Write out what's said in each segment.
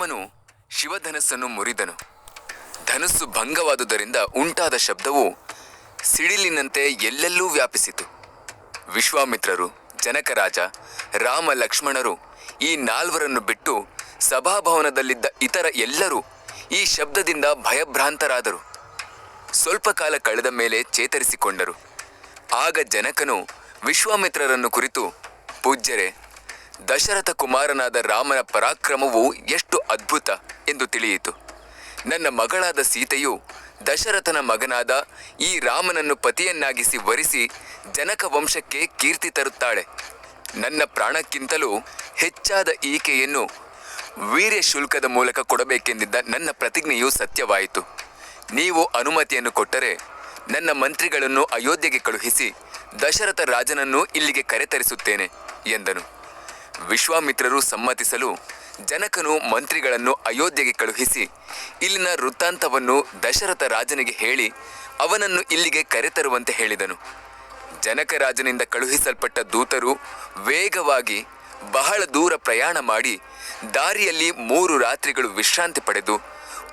ರಾಮನು ಶಿವಧನಸ್ಸನ್ನು ಮುರಿದನು. ಧನಸ್ಸು ಭಂಗವಾದುದರಿಂದ ಉಂಟಾದ ಶಬ್ದವು ಸಿಡಿಲಿನಂತೆ ಎಲ್ಲೆಲ್ಲೂ ವ್ಯಾಪಿಸಿತು. ವಿಶ್ವಾಮಿತ್ರರು, ಜನಕರಾಜ, ರಾಮ ಲಕ್ಷ್ಮಣರು ಈ ನಾಲ್ವರನ್ನು ಬಿಟ್ಟು ಸಭಾಭವನದಲ್ಲಿದ್ದ ಇತರ ಎಲ್ಲರೂ ಈ ಶಬ್ದದಿಂದ ಭಯಭ್ರಾಂತರಾದರು. ಸ್ವಲ್ಪ ಕಾಲ ಕಳೆದ ಮೇಲೆ ಚೇತರಿಸಿಕೊಂಡರು. ಆಗ ಜನಕನು ವಿಶ್ವಾಮಿತ್ರರನ್ನು ಕುರಿತು, ಪೂಜ್ಯರೆ ದಶರಥ ಕುಮಾರನಾದ ರಾಮನ ಪರಾಕ್ರಮವು ಎಷ್ಟು ಅದ್ಭುತ ಎಂದು ತಿಳಿಯಿತು. ನನ್ನ ಮಗಳಾದ ಸೀತೆಯು ದಶರಥನ ಮಗನಾದ ಈ ರಾಮನನ್ನು ಪತಿಯನ್ನಾಗಿಸಿ ವರಿಸಿ ಜನಕ ವಂಶಕ್ಕೆ ಕೀರ್ತಿ ತರುತ್ತಾಳೆ. ನನ್ನ ಪ್ರಾಣಕ್ಕಿಂತಲೂ ಹೆಚ್ಚಾದ ಈಕೆಯನ್ನು ವೀರ್ಯ ಶುಲ್ಕದ ಮೂಲಕ ಕೊಡಬೇಕೆಂದಿದ್ದ ನನ್ನ ಪ್ರತಿಜ್ಞೆಯು ಸತ್ಯವಾಯಿತು. ನೀವು ಅನುಮತಿಯನ್ನು ಕೊಟ್ಟರೆ ನನ್ನ ಮಂತ್ರಿಗಳನ್ನು ಅಯೋಧ್ಯೆಗೆ ಕಳುಹಿಸಿ ದಶರಥ ರಾಜನನ್ನು ಇಲ್ಲಿಗೆ ಕರೆತರಿಸುತ್ತೇನೆ ಎಂದನು. ವಿಶ್ವಾಮಿತ್ರರು ಸಮ್ಮತಿಸಲು ಜನಕನು ಮಂತ್ರಿಗಳನ್ನು ಅಯೋಧ್ಯೆಗೆ ಕಳುಹಿಸಿ, ಇಲ್ಲಿನ ವೃತ್ತಾಂತವನ್ನು ದಶರಥ ರಾಜನಿಗೆ ಹೇಳಿ, ಅವನನ್ನು ಇಲ್ಲಿಗೆ ಕರೆತರುವಂತೆ ಹೇಳಿದನು. ಜನಕ ರಾಜನಿಂದ ಕಳುಹಿಸಲ್ಪಟ್ಟ ದೂತರು ವೇಗವಾಗಿ ಬಹಳ ದೂರ ಪ್ರಯಾಣ ಮಾಡಿ, ದಾರಿಯಲ್ಲಿ ಮೂರು ರಾತ್ರಿಗಳು ವಿಶ್ರಾಂತಿ ಪಡೆದು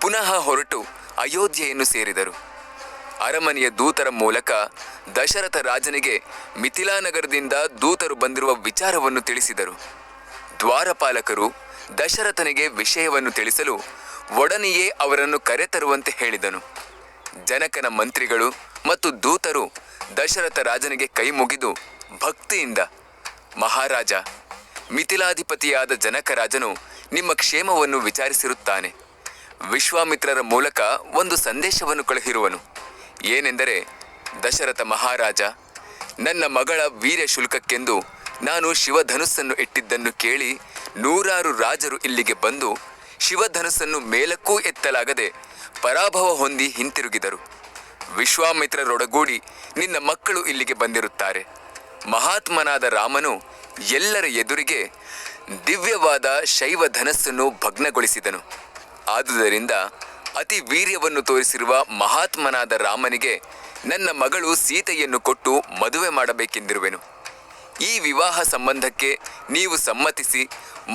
ಪುನಃ ಹೊರಟು ಅಯೋಧ್ಯೆಯನ್ನು ಸೇರಿದರು. ಅರಮನೆಯ ದೂತರ ಮೂಲಕ ದಶರಥ ರಾಜನಿಗೆ ಮಿಥಿಲಾನಗರದಿಂದ ದೂತರು ಬಂದಿರುವ ವಿಚಾರವನ್ನು ತಿಳಿಸಿದರು. ದ್ವಾರಪಾಲಕರು ದಶರಥನಿಗೆ ವಿಷಯವನ್ನು ತಿಳಿಸಲು ಒಡನೆಯೇ ಅವರನ್ನು ಕರೆತರುವಂತೆ ಹೇಳಿದನು. ಜನಕನ ಮಂತ್ರಿಗಳು ಮತ್ತು ದೂತರು ದಶರಥ ರಾಜನಿಗೆ ಕೈ ಮುಗಿದು ಭಕ್ತಿಯಿಂದ, ಮಹಾರಾಜ, ಮಿಥಿಲಾಧಿಪತಿಯಾದ ಜನಕರಾಜನು ನಿಮ್ಮ ಕ್ಷೇಮವನ್ನು ವಿಚಾರಿಸಿರುತ್ತಾನೆ. ವಿಶ್ವಾಮಿತ್ರರ ಮೂಲಕ ಒಂದು ಸಂದೇಶವನ್ನು ಕಳುಹಿರುವನು. ಏನೆಂದರೆ, ದಶರಥ ಮಹಾರಾಜ, ನನ್ನ ಮಗಳ ವೀರ್ಯ ಶುಲ್ಕಕ್ಕೆಂದು ನಾನು ಶಿವಧನುಸ್ಸನ್ನು ಇಟ್ಟಿದ್ದನ್ನು ಕೇಳಿ ನೂರಾರು ರಾಜರು ಇಲ್ಲಿಗೆ ಬಂದು ಶಿವಧನುಸ್ಸನ್ನು ಮೇಲಕ್ಕೂ ಎತ್ತಲಾಗದೆ ಪರಾಭವ ಹೊಂದಿ ಹಿಂತಿರುಗಿದರು. ವಿಶ್ವಾಮಿತ್ರರೊಡಗೂಡಿ ನಿನ್ನ ಮಕ್ಕಳು ಇಲ್ಲಿಗೆ ಬಂದಿರುತ್ತಾರೆ. ಮಹಾತ್ಮನಾದ ರಾಮನು ಎಲ್ಲರ ಎದುರಿಗೆ ದಿವ್ಯವಾದ ಶೈವ ಧನಸ್ಸನ್ನು ಭಗ್ನಗೊಳಿಸಿದನು. ಆದುದರಿಂದ ಅತಿ ವೀರ್ಯವನ್ನು ತೋರಿಸಿರುವ ಮಹಾತ್ಮನಾದ ರಾಮನಿಗೆ ನನ್ನ ಮಗಳು ಸೀತೆಯನ್ನು ಕೊಟ್ಟು ಮದುವೆ ಮಾಡಬೇಕೆಂದಿರುವೆನು. ಈ ವಿವಾಹ ಸಂಬಂಧಕ್ಕೆ ನೀವು ಸಮ್ಮತಿಸಿ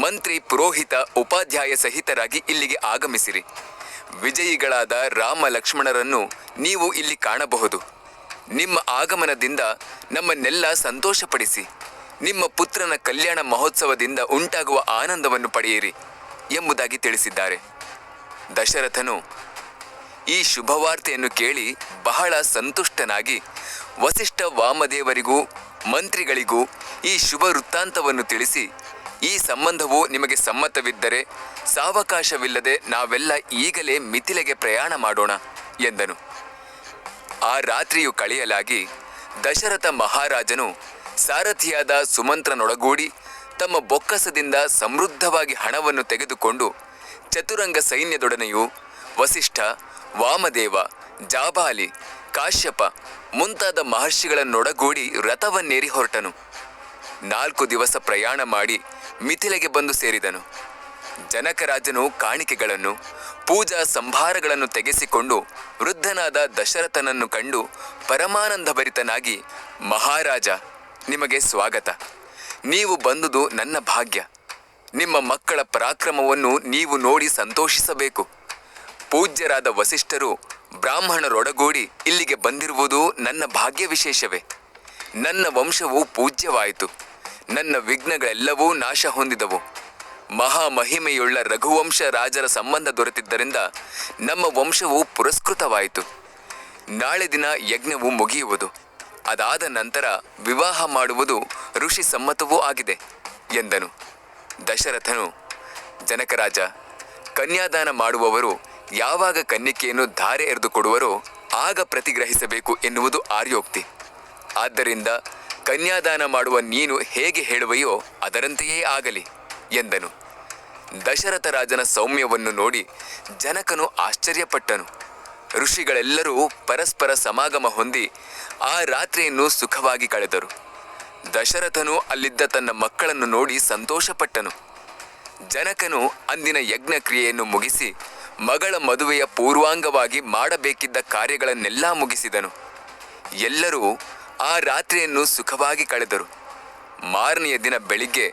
ಮಂತ್ರಿ ಪುರೋಹಿತ ಉಪಾಧ್ಯಾಯ ಸಹಿತರಾಗಿ ಇಲ್ಲಿಗೆ ಆಗಮಿಸಿರಿ. ವಿಜಯಿಗಳಾದ ರಾಮ ಲಕ್ಷ್ಮಣರನ್ನು ನೀವು ಇಲ್ಲಿ ಕಾಣಬಹುದು. ನಿಮ್ಮ ಆಗಮನದಿಂದ ನಮ್ಮನ್ನೆಲ್ಲ ಸಂತೋಷಪಡಿಸಿ. ನಿಮ್ಮ ಪುತ್ರನ ಕಲ್ಯಾಣ ಮಹೋತ್ಸವದಿಂದ ಉಂಟಾಗುವ ಆನಂದವನ್ನು ಪಡೆಯಿರಿ ಎಂಬುದಾಗಿ ತಿಳಿಸಿದ್ದಾರೆ. ದಶರಥನು ಈ ಶುಭವಾರ್ತೆಯನ್ನು ಕೇಳಿ ಬಹಳ ಸಂತುಷ್ಟನಾಗಿ ವಸಿಷ್ಠ ವಾಮದೇವರಿಗೂ ಮಂತ್ರಿಗಳಿಗೂ ಈ ಶುಭ ವೃತ್ತಾಂತವನ್ನು ತಿಳಿಸಿ, ಈ ಸಂಬಂಧವು ನಿಮಗೆ ಸಮ್ಮತವಿದ್ದರೆ ಸಾವಕಾಶವಿಲ್ಲದೆ ನಾವೆಲ್ಲ ಈಗಲೇ ಮಿಥಿಲೆಗೆ ಪ್ರಯಾಣ ಮಾಡೋಣ ಎಂದನು. ಆ ರಾತ್ರಿಯು ಕಳೆಯಲಾಗಿ ದಶರಥ ಮಹಾರಾಜನು ಸಾರಥಿಯಾದ ಸುಮಂತ್ರನೊಡಗೂಡಿ ತಮ್ಮ ಬೊಕ್ಕಸದಿಂದ ಸಮೃದ್ಧವಾಗಿ ಹಣವನ್ನು ತೆಗೆದುಕೊಂಡು ಚತುರಂಗ ಸೈನ್ಯದೊಡನೆಯೂ ವಸಿಷ್ಠ ವಾಮದೇವ, ಜಾಬಾಲಿ, ಕಾಶ್ಯಪ ಮುಂತಾದ ಮಹರ್ಷಿಗಳನ್ನೊಡಗೂಡಿ ರಥವನ್ನೇರಿ ಹೊರಟನು. ನಾಲ್ಕು ದಿವಸ ಪ್ರಯಾಣ ಮಾಡಿ ಮಿಥಿಲೆಗೆ ಬಂದು ಸೇರಿದನು. ಜನಕರಾಜನು ಕಾಣಿಕೆಗಳನ್ನು, ಪೂಜಾ ಸಂಭಾರಗಳನ್ನು ತೆಗೆಸಿಕೊಂಡು ವೃದ್ಧನಾದ ದಶರಥನನ್ನು ಕಂಡು ಪರಮಾನಂದಭರಿತನಾಗಿ, ಮಹಾರಾಜ, ನಿಮಗೆ ಸ್ವಾಗತ. ನೀವು ಬಂದುದು ನನ್ನ ಭಾಗ್ಯ. ನಿಮ್ಮ ಮಕ್ಕಳ ಪರಾಕ್ರಮವನ್ನು ನೀವು ನೋಡಿ ಸಂತೋಷಿಸಬೇಕು. ಪೂಜ್ಯರಾದ ವಸಿಷ್ಠರು ಬ್ರಾಹ್ಮಣರೊಡಗೂಡಿ ಇಲ್ಲಿಗೆ ಬಂದಿರುವುದು ನನ್ನ ಭಾಗ್ಯ ವಿಶೇಷವೇ. ನನ್ನ ವಂಶವು ಪೂಜ್ಯವಾಯಿತು. ನನ್ನ ವಿಘ್ನಗಳೆಲ್ಲವೂ ನಾಶ ಹೊಂದಿದವು. ಮಹಾಮಹಿಮೆಯುಳ್ಳ ರಘುವಂಶ ರಾಜರ ಸಂಬಂಧ ದೊರೆತಿದ್ದರಿಂದ ನಮ್ಮ ವಂಶವು ಪುರಸ್ಕೃತವಾಯಿತು. ನಾಳೆ ದಿನ ಯಜ್ಞವು ಮುಗಿಯುವುದು. ಅದಾದ ನಂತರ ವಿವಾಹ ಮಾಡುವುದು ಋಷಿ ಸಮ್ಮತವೂ ಆಗಿದೆ, ಎಂದನು. ದಶರಥನು ಜನಕರಾಜ ಕನ್ಯಾದಾನ ಮಾಡುವವರು ಯಾವಾಗ ಕನ್ಯಕೆಯನ್ನು ಧಾರೆ ಎರೆದು ಕೊಡುವರೋ ಆಗ ಪ್ರತಿಗ್ರಹಿಸಬೇಕು ಎನ್ನುವುದು ಆರ್ಯೋಕ್ತಿ. ಆದ್ದರಿಂದ ಕನ್ಯಾದಾನ ಮಾಡುವ ನೀನು ಹೇಗೆ ಹೇಳುವೆಯೋ ಅದರಂತೆಯೇ ಆಗಲಿ, ಎಂದನು. ದಶರಥ ರಾಜನ ಸೌಮ್ಯವನ್ನು ನೋಡಿ ಜನಕನು ಆಶ್ಚರ್ಯಪಟ್ಟನು. ಋಷಿಗಳೆಲ್ಲರೂ ಪರಸ್ಪರ ಸಮಾಗಮ ಹೊಂದಿ ಆ ರಾತ್ರಿಯನ್ನು ಸುಖವಾಗಿ ಕಳೆದರು. ದಶರಥನು ಅಲ್ಲಿದ್ದ ತನ್ನ ಮಕ್ಕಳನ್ನು ನೋಡಿ ಸಂತೋಷಪಟ್ಟನು. ಜನಕನು ಅಂದಿನ ಯಜ್ಞ ಕ್ರಿಯೆಯನ್ನು ಮುಗಿಸಿ ಮಗಳ ಮದುವೆಯ ಪೂರ್ವಾಂಗವಾಗಿ ಮಾಡಬೇಕಿದ್ದ ಕಾರ್ಯಗಳನ್ನೆಲ್ಲ ಮುಗಿಸಿದನು. ಎಲ್ಲರೂ ಆ ರಾತ್ರಿಯನ್ನು ಸುಖವಾಗಿ ಕಳೆದರು. ಮಾರನೆಯ ದಿನ ಬೆಳಿಗ್ಗೆ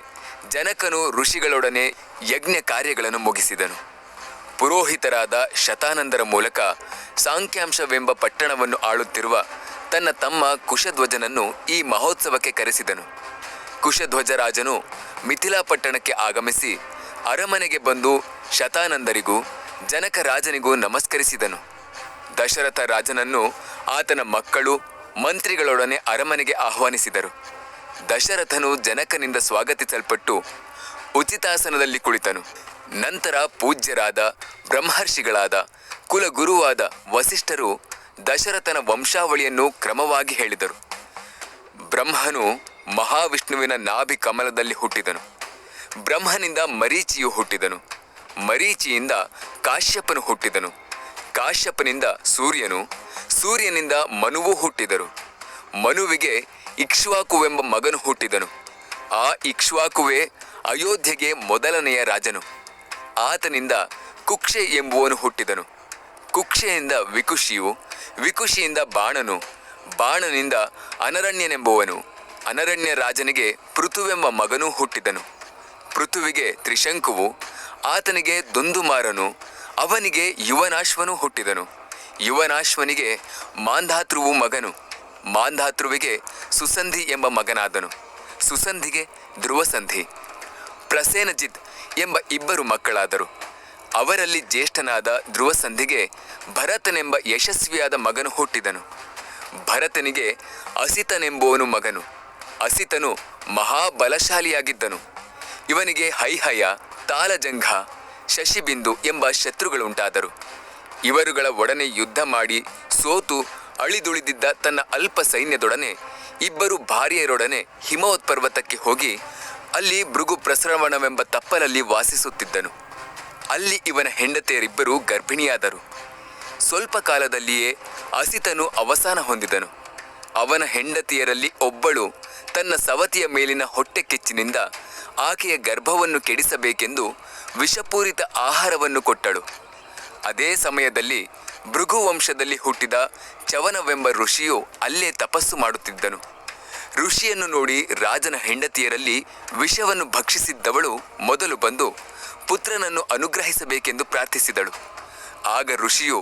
ಜನಕನು ಋಷಿಗಳೊಡನೆ ಯಜ್ಞ ಕಾರ್ಯಗಳನ್ನು ಮುಗಿಸಿದನು. ಪುರೋಹಿತರಾದ ಶತಾನಂದರ ಮೂಲಕ ಸಾಂಖ್ಯಾಂಶವೆಂಬ ಪಟ್ಟಣವನ್ನು ಆಳುತ್ತಿರುವ ತನ್ನ ತಮ್ಮ ಕುಶಧ್ವಜನನ್ನು ಈ ಮಹೋತ್ಸವಕ್ಕೆ ಕರೆಸಿದನು. ಕುಶಧ್ವಜರಾಜನು ಮಿಥಿಲಾಪಟ್ಟಣಕ್ಕೆ ಆಗಮಿಸಿ ಅರಮನೆಗೆ ಬಂದು ಶತಾನಂದರಿಗೂ ಜನಕ ರಾಜನಿಗೂ ನಮಸ್ಕರಿಸಿದನು. ದಶರಥ ರಾಜನನ್ನು ಆತನ ಮಕ್ಕಳು, ಮಂತ್ರಿಗಳೊಡನೆ ಅರಮನೆಗೆ ಆಹ್ವಾನಿಸಿದರು. ದಶರಥನು ಜನಕನಿಂದ ಸ್ವಾಗತಿಸಲ್ಪಟ್ಟು ಉಚಿತಾಸನದಲ್ಲಿ ಕುಳಿತನು. ನಂತರ ಪೂಜ್ಯರಾದ, ಬ್ರಹ್ಮರ್ಷಿಗಳಾದ, ಕುಲಗುರುವಾದ ವಸಿಷ್ಠರು ದಶರಥನ ವಂಶಾವಳಿಯನ್ನು ಕ್ರಮವಾಗಿ ಹೇಳಿದರು. ಬ್ರಹ್ಮನು ಮಹಾವಿಷ್ಣುವಿನ ನಾಭಿ ಕಮಲದಲ್ಲಿ ಹುಟ್ಟಿದನು. ಬ್ರಹ್ಮನಿಂದ ಮರೀಚಿಯು ಹುಟ್ಟಿದನು. ಮರೀಚಿಯಿಂದ ಕಾಶ್ಯಪನು ಹುಟ್ಟಿದನು. ಕಾಶ್ಯಪನಿಂದ ಸೂರ್ಯನು, ಸೂರ್ಯನಿಂದ ಮನುವು ಹುಟ್ಟಿದರು. ಮನುವಿಗೆ ಇಕ್ಷ್ವಾಕುವೆಂಬ ಮಗನು ಹುಟ್ಟಿದನು. ಆ ಇಕ್ಷ್ವಾಕುವೆ ಅಯೋಧ್ಯೆಗೆ ಮೊದಲನೆಯ ರಾಜನು. ಆತನಿಂದ ಕುಕ್ಷೆ ಎಂಬುವನು ಹುಟ್ಟಿದನು. ಕುಕ್ಷೆಯಿಂದ ವಿಕುಷಿಯು ವಿಕುಷಿಯಿಂದ ಬಾಣನು, ಬಾಣನಿಂದ ಅನರಣ್ಯನೆಂಬುವನು. ಅನರಣ್ಯ ರಾಜನಿಗೆ ಪೃಥುವೆಂಬ ಮಗನೂ ಹುಟ್ಟಿದನು. ಪೃಥುವಿಗೆ ತ್ರಿಶಂಕುವು, ಆತನಿಗೆ ದುಂದುಮಾರನು, ಅವನಿಗೆ ಯುವನಾಶ್ವನು ಹುಟ್ಟಿದನು. ಯುವನಾಶ್ವನಿಗೆ ಮಾಂಧಾತೃವು ಮಗನು, ಮಾಂಧಾತೃವಿಗೆ ಸುಸಂಧಿ ಎಂಬ ಮಗನಾದನು. ಸುಸಂಧಿಗೆ ಧ್ರುವಸಂಧಿ, ಪ್ರಸೇನಜಿತ್ ಎಂಬ ಇಬ್ಬರು ಮಕ್ಕಳಾದರು. ಅವರಲ್ಲಿ ಜ್ಯೇಷ್ಠನಾದ ಧ್ರುವಸಂಧಿಗೆ ಭರತನೆಂಬ ಯಶಸ್ವಿಯಾದ ಮಗನು ಹುಟ್ಟಿದನು. ಭರತನಿಗೆ ಅಸಿತನೆಂಬುವನು ಮಗನು. ಅಸಿತನು ಮಹಾಬಲಶಾಲಿಯಾಗಿದ್ದನು. ಇವನಿಗೆ ಹೈಹಯ ತಾಲಜಂಘ ಶಶಿಬಿಂದು ಎಂಬ ಶತ್ರುಗಳುಂಟಾದರು. ಇವರುಗಳ ಒಡನೆ ಯುದ್ಧ ಮಾಡಿ ಸೋತು ಅಳಿದುಳಿದಿದ್ದ ತನ್ನ ಅಲ್ಪ ಸೈನ್ಯದೊಡನೆ ಇಬ್ಬರು ಭಾರ್ಯರೊಡನೆ ಹಿಮವತ್ ಪರ್ವತಕ್ಕೆ ಹೋಗಿ ಅಲ್ಲಿ ಭೃಗು ಪ್ರಸರವಣವೆಂಬ ತಪ್ಪಲಲ್ಲಿ ವಾಸಿಸುತ್ತಿದ್ದನು. ಅಲ್ಲಿ ಇವನ ಹೆಂಡತಿಯರಿಬ್ಬರು ಗರ್ಭಿಣಿಯಾದರು. ಸ್ವಲ್ಪ ಕಾಲದಲ್ಲಿಯೇ ಅಸಿತನು ಅವಸಾನ ಹೊಂದಿದನು. ಅವನ ಹೆಂಡತಿಯರಲ್ಲಿ ಒಬ್ಬಳು ತನ್ನ ಸವತಿಯ ಮೇಲಿನ ಹೊಟ್ಟೆ ಕೆಚ್ಚಿನಿಂದ ಆಕೆಯ ಗರ್ಭವನ್ನು ಕೆಡಿಸಬೇಕೆಂದು ವಿಷಪೂರಿತ ಆಹಾರವನ್ನು ಕೊಟ್ಟಳು. ಅದೇ ಸಮಯದಲ್ಲಿ ಭೃಘುವಂಶದಲ್ಲಿ ಹುಟ್ಟಿದ ಚವನವೆಂಬ ಋಷಿಯು ಅಲ್ಲೇ ತಪಸ್ಸು ಮಾಡುತ್ತಿದ್ದನು. ಋಷಿಯನ್ನು ನೋಡಿ ರಾಜನ ಹೆಂಡತಿಯರಲ್ಲಿ ವಿಷವನ್ನು ಭಕ್ಷಿಸಿದ್ದವಳು ಮೊದಲು ಬಂದು ಪುತ್ರನನ್ನು ಅನುಗ್ರಹಿಸಬೇಕೆಂದು ಪ್ರಾರ್ಥಿಸಿದಳು. ಆಗ ಋಷಿಯು,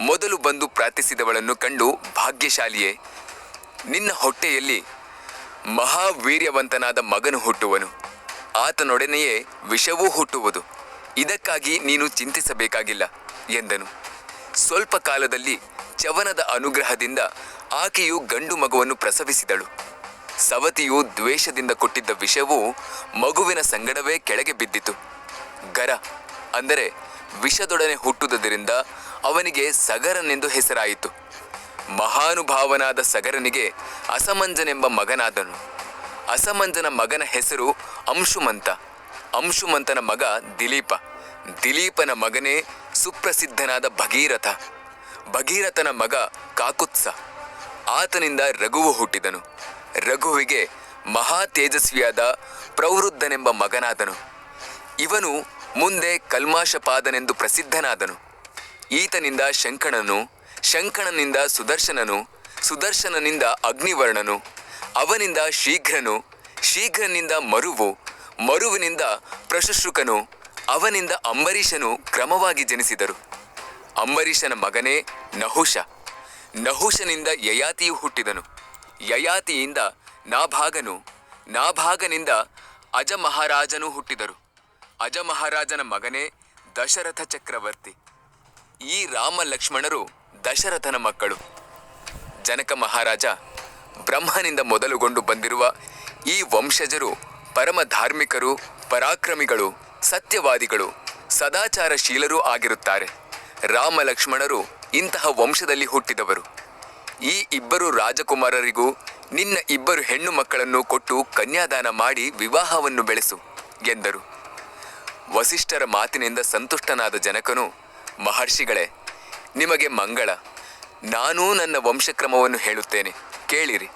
ಮೊದಲು ಬಂದು ಪ್ರಾರ್ಥಿಸಿದವಳನ್ನು ಕಂಡು ಭಾಗ್ಯಶಾಲಿಯೇ, ನಿನ್ನ ಹೊಟ್ಟೆಯಲ್ಲಿ ಮಹಾವೀರ್ಯವಂತನಾದ ಮಗನು ಹುಟ್ಟುವನು. ಆತನೊಡನೆಯೇ ವಿಷವೂ ಹುಟ್ಟುವುದು. ಇದಕ್ಕಾಗಿ ನೀನು ಚಿಂತಿಸಬೇಕಾಗಿಲ್ಲ, ಎಂದನು. ಸ್ವಲ್ಪ ಕಾಲದಲ್ಲಿ ಚವನದ ಅನುಗ್ರಹದಿಂದ ಆಕೆಯು ಗಂಡು ಮಗುವನ್ನು ಪ್ರಸವಿಸಿದಳು. ಸವತಿಯು ದ್ವೇಷದಿಂದ ಕೊಟ್ಟಿದ್ದ ವಿಷವು ಮಗುವಿನ ಸಂಗಡವೇ ಕೆಳಗೆ ಬಿದ್ದಿತು. ಗರ, ಅಂದರೆ ವಿಷದೊಡನೆ ಹುಟ್ಟುವುದರಿಂದ ಅವನಿಗೆ ಸಗರನೆಂದು ಹೆಸರಾಯಿತು. ಮಹಾನುಭಾವನಾದ ಸಗರನಿಗೆ ಅಸಮಂಜನೆಂಬ ಮಗನಾದನು. ಅಸಮಂಜನ ಮಗನ ಹೆಸರು ಅಂಶುಮಂತ. ಅಂಶುಮಂತನ ಮಗ ದಿಲೀಪ. ದಿಲೀಪನ ಮಗನೇ ಸುಪ್ರಸಿದ್ಧನಾದ ಭಗೀರಥ. ಭಗೀರಥನ ಮಗ ಕಾಕುತ್ಸ. ಆತನಿಂದ ರಘುವು ಹುಟ್ಟಿದನು. ರಘುವಿಗೆ ಮಹಾ ತೇಜಸ್ವಿಯಾದ ಪ್ರವೃದ್ಧನೆಂಬ ಮಗನಾದನು. ಇವನು ಮುಂದೆ ಕಲ್ಮಾಶಪಾದನೆಂದು ಪ್ರಸಿದ್ಧನಾದನು. ಈತನಿಂದ ಶಂಕಣನು, ಶಂಕಣನಿಂದ ಸುದರ್ಶನನು, ಸುದರ್ಶನನಿಂದ ಅಗ್ನಿವರ್ಣನು, ಅವನಿಂದ ಶೀಘ್ರನು, ಶೀಘ್ರನಿಂದ ಮರುವು, ಮರುವಿನಿಂದ ಪ್ರಶುಶ್ರುಕನು, ಅವನಿಂದ ಅಂಬರೀಷನು ಕ್ರಮವಾಗಿ ಜನಿಸಿದರು. ಅಂಬರೀಷನ ಮಗನೇ ನಹುಷ. ನಹುಷನಿಂದ ಯಯಾತಿಯು ಹುಟ್ಟಿದನು. ಯಯಾತಿಯಿಂದ ನಾಭಾಗನು, ನಾಭಾಗನಿಂದ ಅಜ ಮಹಾರಾಜನು ಹುಟ್ಟಿದರು. ಅಜ ಮಹಾರಾಜನ ಮಗನೇ ದಶರಥ ಚಕ್ರವರ್ತಿ. ಈ ರಾಮ ಲಕ್ಷ್ಮಣರು ದಶರಥನ ಮಕ್ಕಳು. ಜನಕ ಮಹಾರಾಜ, ಬ್ರಹ್ಮನಿಂದ ಮೊದಲುಗೊಂಡು ಬಂದಿರುವ ಈ ವಂಶಜರು ಪರಮ ಧಾರ್ಮಿಕರು, ಪರಾಕ್ರಮಿಗಳು, ಸತ್ಯವಾದಿಗಳು, ಸದಾಚಾರಶೀಲರೂ ಆಗಿರುತ್ತಾರೆ. ರಾಮ ಲಕ್ಷ್ಮಣರು ಇಂತಹ ವಂಶದಲ್ಲಿ ಹುಟ್ಟಿದವರು. ಈ ಇಬ್ಬರು ರಾಜಕುಮಾರರಿಗೂ ನಿನ್ನ ಇಬ್ಬರು ಹೆಣ್ಣು ಮಕ್ಕಳನ್ನು ಕೊಟ್ಟು ಕನ್ಯಾದಾನ ಮಾಡಿ ವಿವಾಹವನ್ನು ಬೆಳೆಸು, ಎಂದರು. ವಸಿಷ್ಠರ ಮಾತಿನಿಂದ ಸಂತುಷ್ಟನಾದ ಜನಕನು, ಮಹರ್ಷಿಗಳೇ, ನಿಮಗೆ ಮಂಗಳ. ನಾನೂ ನನ್ನ ವಂಶಕ್ರಮವನ್ನು ಹೇಳುತ್ತೇನೆ. ಕೇಳಿರಿ.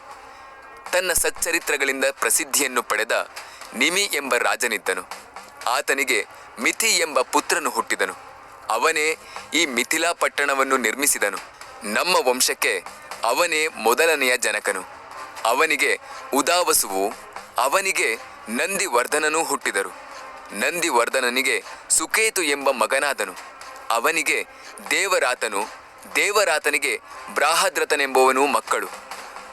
ತನ್ನ ಸಚ್ಚರಿತ್ರಗಳಿಂದ ಪ್ರಸಿದ್ಧಿಯನ್ನು ಪಡೆದ ನಿಮಿ ಎಂಬ ರಾಜನಿದ್ದನು. ಆತನಿಗೆ ಮಿಥಿ ಎಂಬ ಪುತ್ರನು ಹುಟ್ಟಿದನು. ಅವನೇ ಈ ಮಿಥಿಲಾ ಪಟ್ಟಣವನ್ನು ನಿರ್ಮಿಸಿದನು. ನಮ್ಮ ವಂಶಕ್ಕೆ ಅವನೇ ಮೊದಲನೆಯ ಜನಕನು. ಅವನಿಗೆ ಉದಾವಸುವು, ಅವನಿಗೆ ನಂದಿವರ್ಧನನೂ ಹುಟ್ಟಿದರು. ನಂದಿವರ್ಧನನಿಗೆ ಸುಕೇತು ಎಂಬ ಮಗನಾದನು. ಅವನಿಗೆ ದೇವರಾತನು, ದೇವರಾತನಿಗೆ ಬೃಹದ್ರಥನೆಂಬುವನು ಮಕ್ಕಳು.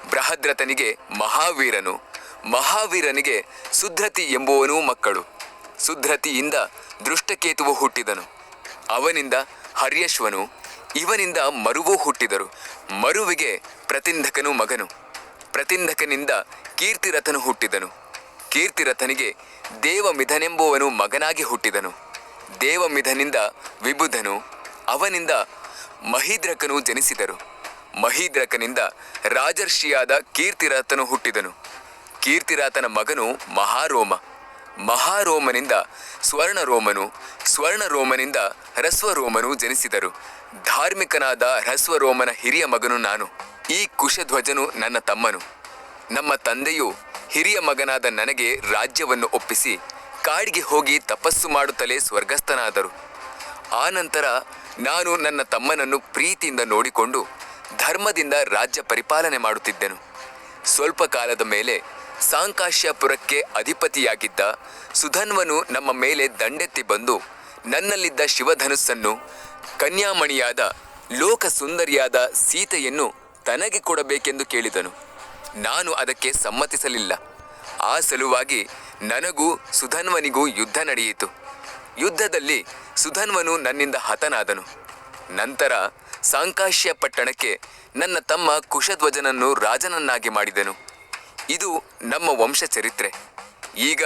ಬೃಹದ್ರತನಿಗೆ ಮಹಾವೀರನು, ಮಹಾವೀರನಿಗೆ ಸುಧ್ರತಿ ಎಂಬುವನೂ ಮಕ್ಕಳು. ಸುಧ್ರತಿಯಿಂದ ದೃಷ್ಟಕೇತುವು ಹುಟ್ಟಿದನು. ಅವನಿಂದ ಹರ್ಯಶ್ವನು, ಇವನಿಂದ ಮರುವು ಹುಟ್ಟಿದರು. ಮರುವಿಗೆ ಪ್ರತಿಂಧಕನು ಮಗನು. ಪ್ರತಿಂಧಕನಿಂದ ಕೀರ್ತಿರಥನು ಹುಟ್ಟಿದನು. ಕೀರ್ತಿರಥನಿಗೆ ದೇವಮಿಧನೆಂಬುವನು ಮಗನಾಗಿ ಹುಟ್ಟಿದನು. ದೇವಮಿಧನಿಂದ ವಿಬುಧನು, ಅವನಿಂದ ಮಹೀದ್ರಕನು ಜನಿಸಿದರು. ಮಹೀದ್ರಕನಿಂದ ರಾಜರ್ಷಿಯಾದ ಕೀರ್ತಿರಥನು ಹುಟ್ಟಿದನು. ಕೀರ್ತಿರಾತನ ಮಗನು ಮಹಾರೋಮ. ಮಹಾರೋಮನಿಂದ ಸ್ವರ್ಣರೋಮನು, ಸ್ವರ್ಣರೋಮನಿಂದ ಹ್ರಸ್ವರೋಮನು ಜನಿಸಿದರು. ಧಾರ್ಮಿಕನಾದ ಹ್ರಸ್ವರೋಮನ ಹಿರಿಯ ಮಗನು ನಾನು. ಈ ಕುಶಧ್ವಜನು ನನ್ನ ತಮ್ಮನು. ನಮ್ಮ ತಂದೆಯು ಹಿರಿಯ ಮಗನಾದ ನನಗೆ ರಾಜ್ಯವನ್ನು ಒಪ್ಪಿಸಿ ಕಾಡಿಗೆ ಹೋಗಿ ತಪಸ್ಸು ಮಾಡುತ್ತಲೇ ಸ್ವರ್ಗಸ್ಥನಾದರು. ಆನಂತರ ನಾನು ನನ್ನ ತಮ್ಮನನ್ನು ಪ್ರೀತಿಯಿಂದ ನೋಡಿಕೊಂಡು ಧರ್ಮದಿಂದ ರಾಜ್ಯ ಪರಿಪಾಲನೆ ಮಾಡುತ್ತಿದ್ದೆನು. ಸ್ವಲ್ಪ ಕಾಲದ ಮೇಲೆ ಸಾಂಕಾಶ್ಯಪುರಕ್ಕೆ ಅಧಿಪತಿಯಾಗಿದ್ದ ಸುಧನ್ವನು ನಮ್ಮ ಮೇಲೆ ದಂಡೆತ್ತಿ ಬಂದು ನನ್ನಲ್ಲಿದ್ದ ಶಿವಧನುಸ್ಸನ್ನು, ಕನ್ಯಾಮಣಿಯಾದ ಲೋಕ ಸುಂದರಿಯಾದ ಸೀತೆಯನ್ನು ತನಗೆ ಕೊಡಬೇಕೆಂದು ಕೇಳಿದನು. ನಾನು ಅದಕ್ಕೆ ಸಮ್ಮತಿಸಲಿಲ್ಲ. ಆ ಸಲುವಾಗಿ ನನಗೂ ಸುಧನ್ವನಿಗೂ ಯುದ್ಧ ನಡೆಯಿತು. ಯುದ್ಧದಲ್ಲಿ ಸುಧನ್ವನು ನನ್ನಿಂದ ಹತನಾದನು. ನಂತರ ಸಾಂಕಾಶ್ಯ ಪಟ್ಟಣಕ್ಕೆ ನನ್ನ ತಮ್ಮ ಕುಶಧ್ವಜನನ್ನು ರಾಜನನ್ನಾಗಿ ಮಾಡಿದನು. ಇದು ನಮ್ಮ ವಂಶ ಚರಿತ್ರೆ ಈಗ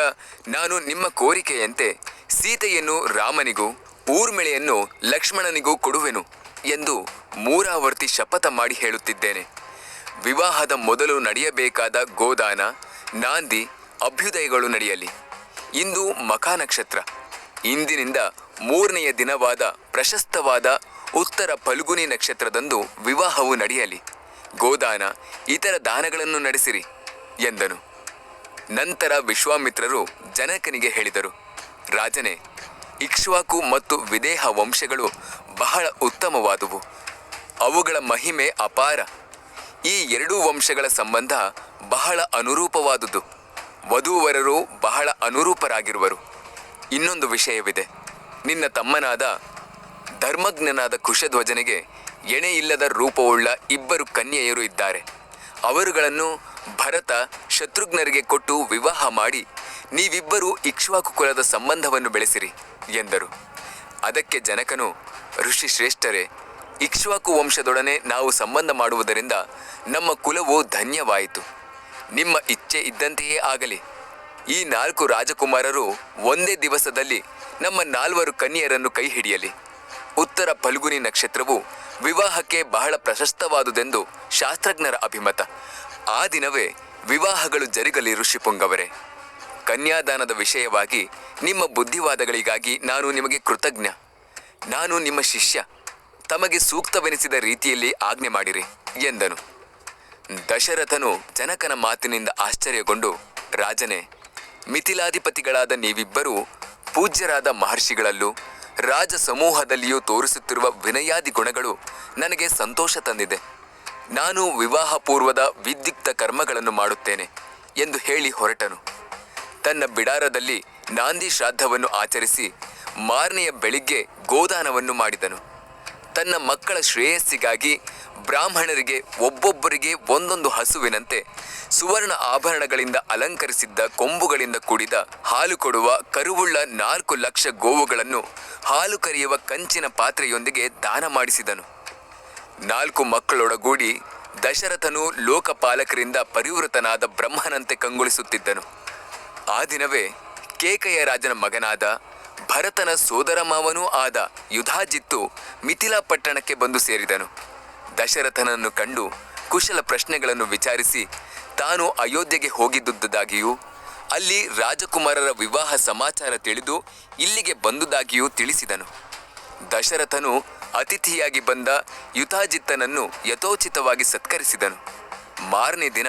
ನಾನು ನಿಮ್ಮ ಕೋರಿಕೆಯಂತೆ ಸೀತೆಯನ್ನು ರಾಮನಿಗೂ, ಊರ್ಮಿಳೆಯನ್ನು ಲಕ್ಷ್ಮಣನಿಗೂ ಕೊಡುವೆನು ಎಂದು ಮೂರಾವರ್ತಿ ಶಪಥ ಮಾಡಿ ಹೇಳುತ್ತಿದ್ದೇನೆ. ವಿವಾಹದ ಮೊದಲು ನಡೆಯಬೇಕಾದ ಗೋದಾನ, ನಾಂದಿ, ಅಭ್ಯುದಯಗಳು ನಡೆಯಲಿ. ಇಂದು ಮಖಾ ನಕ್ಷತ್ರ. ಇಂದಿನಿಂದ ಮೂರನೆಯ ದಿನವಾದ ಪ್ರಶಸ್ತವಾದ ಉತ್ತರ ಫಲ್ಗುನಿ ನಕ್ಷತ್ರದಂದು ವಿವಾಹವು ನಡೆಯಲಿ. ಗೋದಾನ, ಇತರ ದಾನಗಳನ್ನು ನಡೆಸಿರಿ, ಎಂದನು. ನಂತರ ವಿಶ್ವಾಮಿತ್ರರು ಜನಕನಿಗೆ ಹೇಳಿದರು, ರಾಜನೇ, ಇಕ್ಷ್ವಾಕು ಮತ್ತು ವಿದೇಹ ವಂಶಗಳು ಬಹಳ ಉತ್ತಮವಾದುವು. ಅವುಗಳ ಮಹಿಮೆ ಅಪಾರ. ಈ ಎರಡೂ ವಂಶಗಳ ಸಂಬಂಧ ಬಹಳ ಅನುರೂಪವಾದುದು. ವಧುವರರು ಬಹಳ ಅನುರೂಪರಾಗಿರುವರು. ಇನ್ನೊಂದು ವಿಷಯವಿದೆ. ನಿನ್ನ ತಮ್ಮನಾದ ಧರ್ಮಜ್ಞನಾದ ಕುಶಧ್ವಜನಿಗೆ ಎಣೆ ಇಲ್ಲದ ರೂಪವುಳ್ಳ ಇಬ್ಬರು ಕನ್ಯೆಯರು ಇದ್ದಾರೆ. ಅವರುಗಳನ್ನು ಭರತ ಶತ್ರುಘ್ನರಿಗೆ ಕೊಟ್ಟು ವಿವಾಹ ಮಾಡಿ ನೀವಿಬ್ಬರೂ ಇಕ್ಷ್ವಾಕು ಕುಲದ ಸಂಬಂಧವನ್ನು ಬೆಳೆಸಿರಿ, ಎಂದರು. ಅದಕ್ಕೆ ಜನಕನು ಋಷಿ ಶ್ರೇಷ್ಠರೇ ಇಕ್ಷ್ವಾಕು ವಂಶದೊಡನೆ ನಾವು ಸಂಬಂಧ ಮಾಡುವುದರಿಂದ ನಮ್ಮ ಕುಲವು ಧನ್ಯವಾಯಿತು. ನಿಮ್ಮ ಇಚ್ಛೆ ಇದ್ದಂತೆಯೇ ಆಗಲಿ. ಈ ನಾಲ್ಕು ರಾಜಕುಮಾರರು ಒಂದೇ ದಿವಸದಲ್ಲಿ ನಮ್ಮ ನಾಲ್ವರು ಕನ್ಯೆಯರನ್ನು ಕೈ ಹಿಡಿಯಲಿ ಉತ್ತರ ಫಲ್ಗುನಿ ನಕ್ಷತ್ರವು ವಿವಾಹಕ್ಕೆ ಬಹಳ ಪ್ರಶಸ್ತವಾದುದೆಂದು ಶಾಸ್ತ್ರಜ್ಞರ ಅಭಿಮತ. ಆ ದಿನವೇ ವಿವಾಹಗಳು ಜರುಗಲಿ ಋಷಿಪುಂಗವರೇ. ಕನ್ಯಾದಾನದ ವಿಷಯವಾಗಿ ನಿಮ್ಮ ಬುದ್ಧಿವಾದಗಳಿಗಾಗಿ ನಾನು ನಿಮಗೆ ಕೃತಜ್ಞ. ನಾನು ನಿಮ್ಮ ಶಿಷ್ಯ. ತಮಗೆ ಸೂಕ್ತವೆನಿಸಿದ ರೀತಿಯಲ್ಲಿ ಆಜ್ಞೆ ಮಾಡಿರಿ, ಎಂದನು. ದಶರಥನು ಜನಕನ ಮಾತಿನಿಂದ ಆಶ್ಚರ್ಯಗೊಂಡು, ರಾಜನೇ, ಮಿಥಿಲಾಧಿಪತಿಗಳಾದ ನೀವಿಬ್ಬರೂ ಪೂಜ್ಯರಾದ ಮಹರ್ಷಿಗಳಲ್ಲೂ ರಾಜ ಸಮೂಹದಲ್ಲಿಯೂ ತೋರಿಸುತ್ತಿರುವ ವಿನಯಾದಿ ಗುಣಗಳು ನನಗೆ ಸಂತೋಷ ತಂದಿದೆ. ನಾನು ವಿವಾಹ ಪೂರ್ವದ ವಿದ್ಯುಕ್ತ ಕರ್ಮಗಳನ್ನು ಮಾಡುತ್ತೇನೆ, ಎಂದು ಹೇಳಿ ಹೊರಟನು. ತನ್ನ ಬಿಡಾರದಲ್ಲಿ ನಾಂದಿ ಶ್ರಾದ್ದವನ್ನು ಆಚರಿಸಿ ಮಾರನೆಯ ಬೆಳಿಗ್ಗೆ ಗೋದಾನವನ್ನು ಮಾಡಿದನು. ತನ್ನ ಮಕ್ಕಳ ಶ್ರೇಯಸ್ಸಿಗಾಗಿ ಬ್ರಾಹ್ಮಣರಿಗೆ ಒಬ್ಬೊಬ್ಬರಿಗೆ ಒಂದೊಂದು ಹಸುವಿನಂತೆ ಸುವರ್ಣ ಆಭರಣಗಳಿಂದ ಅಲಂಕರಿಸಿದ್ದ ಕೊಂಬುಗಳಿಂದ ಕೂಡಿದ ಹಾಲು ಕೊಡುವ ಕರುವುಳ್ಳ ನಾಲ್ಕು ಲಕ್ಷ ಗೋವುಗಳನ್ನು ಹಾಲು ಕರೆಯುವ ಕಂಚಿನ ಪಾತ್ರೆಯೊಂದಿಗೆ ದಾನ ಮಾಡಿಸಿದನು. ನಾಲ್ಕು ಮಕ್ಕಳೊಡಗೂಡಿ ದಶರಥನು ಲೋಕಪಾಲಕರಿಂದ ಪರಿವೃತನಾದ ಬ್ರಹ್ಮನಂತೆ ಕಂಗೊಳಿಸುತ್ತಿದ್ದನು. ಆ ದಿನವೇ ಕೇಕಯ್ಯ ರಾಜನ ಮಗನಾದ ಭರತನ ಸೋದರ ಮಾವನೂ ಆದ ಯುಧಾಜಿತ್ತು ಮಿಥಿಲಾ ಪಟ್ಟಣಕ್ಕೆ ಬಂದು ಸೇರಿದನು. ದಶರಥನನ್ನು ಕಂಡು ಕುಶಲ ಪ್ರಶ್ನೆಗಳನ್ನು ವಿಚಾರಿಸಿ ತಾನು ಅಯೋಧ್ಯೆಗೆ ಹೋಗಿದ್ದುದಾಗಿಯೂ, ಅಲ್ಲಿ ರಾಜಕುಮಾರರ ವಿವಾಹ ಸಮಾಚಾರ ತಿಳಿದು ಇಲ್ಲಿಗೆ ಬಂದುದಾಗಿಯೂ ತಿಳಿಸಿದನು. ದಶರಥನು ಅತಿಥಿಯಾಗಿ ಬಂದ ಯುಧಾಜಿತ್ತನನ್ನು ಯಥೋಚಿತವಾಗಿ ಸತ್ಕರಿಸಿದನು. ಮಾರನೇ ದಿನ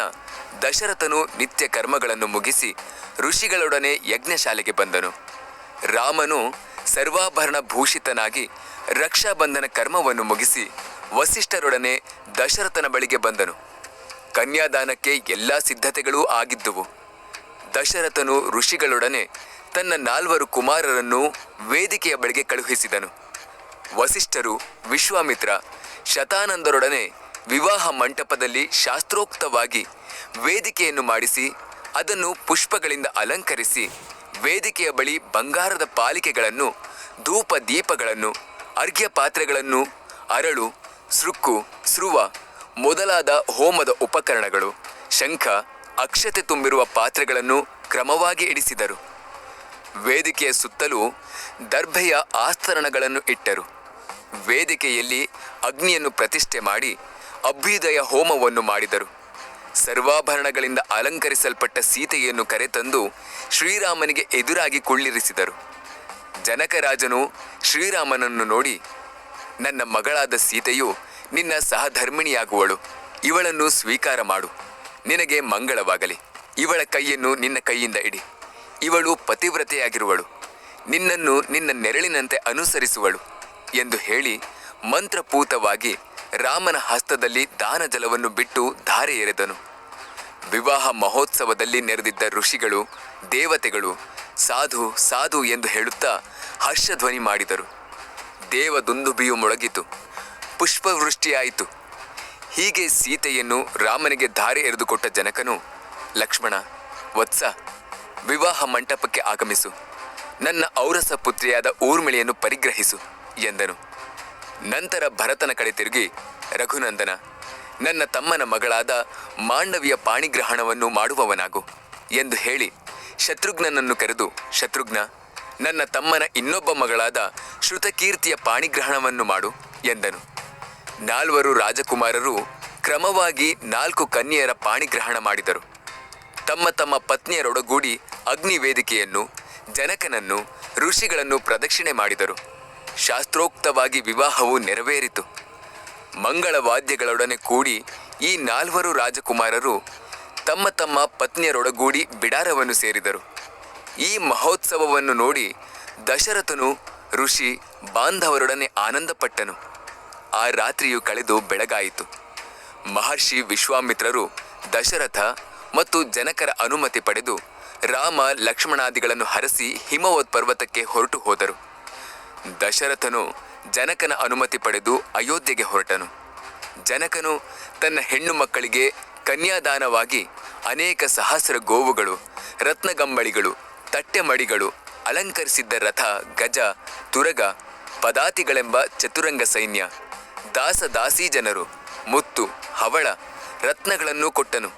ದಶರಥನು ನಿತ್ಯ ಕರ್ಮಗಳನ್ನು ಮುಗಿಸಿ ಋಷಿಗಳೊಡನೆ ಯಜ್ಞಶಾಲೆಗೆ ಬಂದನು. ರಾಮನು ಸರ್ವಾಭರಣ ಭೂಷಿತನಾಗಿ ರಕ್ಷಾಬಂಧನ ಕರ್ಮವನ್ನು ಮುಗಿಸಿ ವಸಿಷ್ಠರೊಡನೆ ದಶರಥನ ಬಳಿಗೆ ಬಂದನು. ಕನ್ಯಾದಾನಕ್ಕೆ ಎಲ್ಲ ಸಿದ್ಧತೆಗಳೂ ಆಗಿದ್ದುವು. ದಶರಥನು ಋಷಿಗಳೊಡನೆ ತನ್ನ ನಾಲ್ವರು ಕುಮಾರರನ್ನು ವೇದಿಕೆಯ ಬಳಿಗೆ ಕಳುಹಿಸಿದನು. ವಸಿಷ್ಠರು ವಿಶ್ವಾಮಿತ್ರ, ಶತಾನಂದರೊಡನೆ ವಿವಾಹ ಮಂಟಪದಲ್ಲಿ ಶಾಸ್ತ್ರೋಕ್ತವಾಗಿ ವೇದಿಕೆಯನ್ನು ಮಾಡಿಸಿ ಅದನ್ನು ಪುಷ್ಪಗಳಿಂದ ಅಲಂಕರಿಸಿ ವೇದಿಕೆಯ ಬಳಿ ಬಂಗಾರದ ಪಾಲಿಕೆಗಳನ್ನು, ಧೂಪ ದೀಪಗಳನ್ನು, ಅರ್ಘ್ಯ ಪಾತ್ರೆಗಳನ್ನು, ಅರಳು, ಸೃಕ್ಕು ಸೃವ ಮೊದಲಾದ ಹೋಮದ ಉಪಕರಣಗಳು, ಶಂಖ, ಅಕ್ಷತೆ ತುಂಬಿರುವ ಪಾತ್ರೆಗಳನ್ನು ಕ್ರಮವಾಗಿ ಇಡಿಸಿದರು. ವೇದಿಕೆಯ ಸುತ್ತಲೂ ದರ್ಭೆಯ ಆಸ್ತರಣಗಳನ್ನು ಇಟ್ಟರು. ವೇದಿಕೆಯಲ್ಲಿ ಅಗ್ನಿಯನ್ನು ಪ್ರತಿಷ್ಠೆ ಮಾಡಿ ಅಭ್ಯುದಯ ಹೋಮವನ್ನು ಮಾಡಿದರು. ಸರ್ವಾಭರಣಗಳಿಂದ ಅಲಂಕರಿಸಲ್ಪಟ್ಟ ಸೀತೆಯನ್ನು ಕರೆತಂದು ಶ್ರೀರಾಮನಿಗೆ ಎದುರಾಗಿ ಕುಳ್ಳಿರಿಸಿದರು. ಜನಕರಾಜನು ಶ್ರೀರಾಮನನ್ನು ನೋಡಿ, ನನ್ನ ಮಗಳಾದ ಸೀತೆಯು ನಿನ್ನ ಸಹಧರ್ಮಿಣಿಯಾಗುವಳು. ಇವಳನ್ನು ಸ್ವೀಕಾರ ಮಾಡು. ನಿನಗೆ ಮಂಗಳವಾಗಲಿ. ಇವಳ ಕೈಯನ್ನು ನಿನ್ನ ಕೈಯಿಂದ ಇಡಿ. ಇವಳು ಪತಿವ್ರತೆಯಾಗಿರುವಳು. ನಿನ್ನನ್ನು ನಿನ್ನ ನೆರಳಿನಂತೆ ಅನುಸರಿಸುವಳು ಎಂದು ಹೇಳಿ ಮಂತ್ರಪೂತವಾಗಿ ರಾಮನ ಹಸ್ತದಲ್ಲಿ ದಾನ ಜಲವನ್ನು ಬಿಟ್ಟು ಧಾರೆ ಎರೆದನು. ವಿವಾಹ ಮಹೋತ್ಸವದಲ್ಲಿ ನೆರೆದಿದ್ದ ಋಷಿಗಳು, ದೇವತೆಗಳು, ಸಾಧು ಸಾಧು ಎಂದು ಹೇಳುತ್ತಾ ಹರ್ಷಧ್ವನಿ ಮಾಡಿದರು. ದೇವ ದುಂದುಬಿಯು ಮೊಳಗಿತು. ಪುಷ್ಪವೃಷ್ಟಿಯಾಯಿತು. ಹೀಗೆ ಸೀತೆಯನ್ನು ರಾಮನಿಗೆ ಧಾರೆ ಎರೆದುಕೊಟ್ಟ ಜನಕನು, ಲಕ್ಷ್ಮಣ, ವತ್ಸ, ವಿವಾಹ ಮಂಟಪಕ್ಕೆ ಆಗಮಿಸು. ನನ್ನ ಔರಸ ಪುತ್ರಿಯಾದ ಊರ್ಮಿಳೆಯನ್ನು ಪರಿಗ್ರಹಿಸು ಎಂದನು. ನಂತರ ಭರತನ ಕಡೆ ತಿರುಗಿ, ರಘುನಂದನ, ನನ್ನ ತಮ್ಮನ ಮಗಳಾದ ಮಾಂಡವಿಯ ಪಾಣಿಗ್ರಹಣವನ್ನು ಮಾಡುವವನಾಗು ಎಂದು ಹೇಳಿ ಶತ್ರುಘ್ನನನ್ನು ಕರೆದು, ಶತ್ರುಘ್ನ, ನನ್ನ ತಮ್ಮನ ಇನ್ನೊಬ್ಬ ಮಗಳಾದ ಶ್ರುತಕೀರ್ತಿಯ ಪಾಣಿಗ್ರಹಣವನ್ನು ಮಾಡು ಎಂದನು. ನಾಲ್ವರು ರಾಜಕುಮಾರರು ಕ್ರಮವಾಗಿ ನಾಲ್ಕು ಕನ್ಯೆಯರ ಪಾಣಿಗ್ರಹಣ ಮಾಡಿದರು. ತಮ್ಮ ತಮ್ಮ ಪತ್ನಿಯರೊಡಗೂಡಿ ಅಗ್ನಿವೇದಿಕೆಯನ್ನು, ಜನಕನನ್ನು, ಋಷಿಗಳನ್ನು ಪ್ರದಕ್ಷಿಣೆ ಮಾಡಿದರು. ಶಾಸ್ತ್ರೋಕ್ತವಾಗಿ ವಿವಾಹವು ನೆರವೇರಿತು. ಮಂಗಳ ವಾದ್ಯಗಳೊಡನೆ ಕೂಡಿ ಈ ನಾಲ್ವರು ರಾಜಕುಮಾರರು ತಮ್ಮ ತಮ್ಮ ಪತ್ನಿಯರೊಡಗೂಡಿ ಬಿಡಾರವನ್ನು ಸೇರಿದರು. ಈ ಮಹೋತ್ಸವವನ್ನು ನೋಡಿ ದಶರಥನು, ಋಷಿ, ಬಾಂಧವರೊಡನೆ ಆನಂದಪಟ್ಟನು. ಆ ರಾತ್ರಿಯು ಕಳೆದು ಬೆಳಗಾಯಿತು. ಮಹರ್ಷಿ ವಿಶ್ವಾಮಿತ್ರರು ದಶರಥ ಮತ್ತು ಜನಕರ ಅನುಮತಿ ಪಡೆದು ರಾಮ ಲಕ್ಷ್ಮಣಾದಿಗಳನ್ನು ಹರಸಿ ಹಿಮವತ್ ಪರ್ವತಕ್ಕೆ ಹೊರಟು ಹೋದರು. ದಶರಥನು ಜನಕನ ಅನುಮತಿ ಪಡೆದು ಅಯೋಧ್ಯೆಗೆ ಹೊರಟನು. ಜನಕನು ತನ್ನ ಹೆಣ್ಣು ಮಕ್ಕಳಿಗೆ ಕನ್ಯಾದಾನವಾಗಿ ಅನೇಕ ಸಹಸ್ರ ಗೋವುಗಳು, ರತ್ನಗಂಬಳಿಗಳು, ತಟ್ಟೆಮಡಿಗಳು, ಅಲಂಕರಿಸಿದ್ದ ರಥ, ಗಜ, ತುರಗ, ಪದಾತಿಗಳೆಂಬ ಚತುರಂಗ ಸೈನ್ಯ, ದಾಸ ದಾಸಿ ಜನರು ಮುತ್ತು, ಹವಳ, ರತ್ನಗಳನ್ನು ಕೊಟ್ಟನು.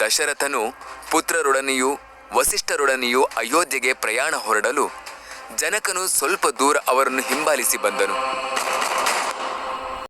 ದಶರಥನು ಪುತ್ರರೊಡನೆಯೂ ವಸಿಷ್ಠರೊಡನೆಯೂ ಅಯೋಧ್ಯೆಗೆ ಪ್ರಯಾಣ ಹೊರಡಲು ಜನಕನು ಸ್ವಲ್ಪ ದೂರ ಅವರನ್ನು ಹಿಂಬಾಲಿಸಿ ಬಂದನು.